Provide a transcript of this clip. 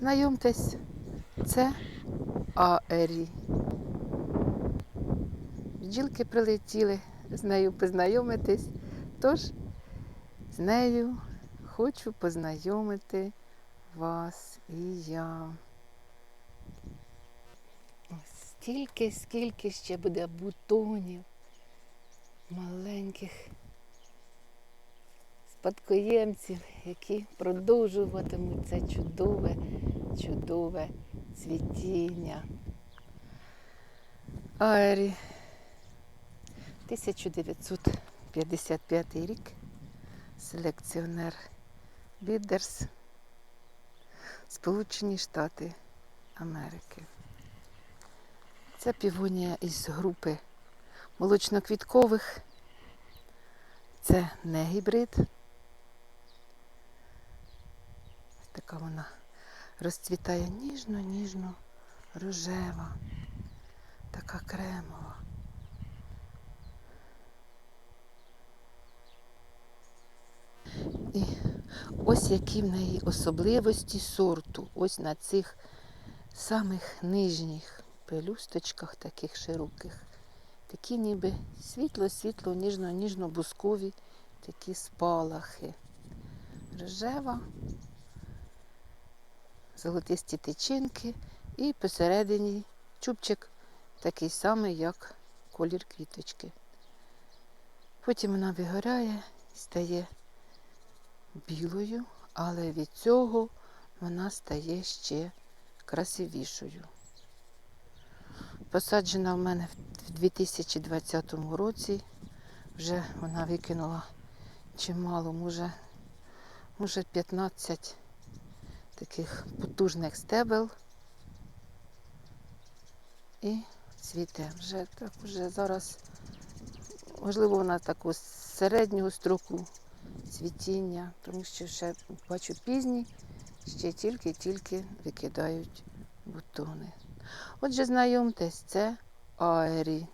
Знайомтесь, це Аері. Бджілки прилетіли з нею познайомитись, тож з нею хочу познайомити вас і я. Ось Стільки, скільки ще буде бутонів маленьких спадкоємців, які продовжуватимуть це чудове, чудове цвітіння. Аері. 1955 рік. Селекціонер Бідерс. Сполучені Штати Америки. Це півонія із групи молочноквіткових. Це не гібрид. Ось вона розцвітає ніжно-ніжно рожева, така кремова. І ось які в неї особливості сорту. Ось на цих самих нижніх пелюсточках, таких широких. Такі ніби світло-світло, ніжно-ніжно-бускові такі спалахи. Рожева, золотисті тичинки і посередині чубчик такий самий, як колір квіточки. Потім вона вигоряє і стає білою, але від цього вона стає ще красивішою. Посаджена в мене в 2020 році. Вже вона викинула чимало, може, може 15 таких потужних стебел. І цвіте. Вже так вже зараз, можливо, вона таку середнього строку цвітіння, тому що ще бачу пізні, ще тільки-тільки викидають бутони. Отже, знайомтесь, це Аері.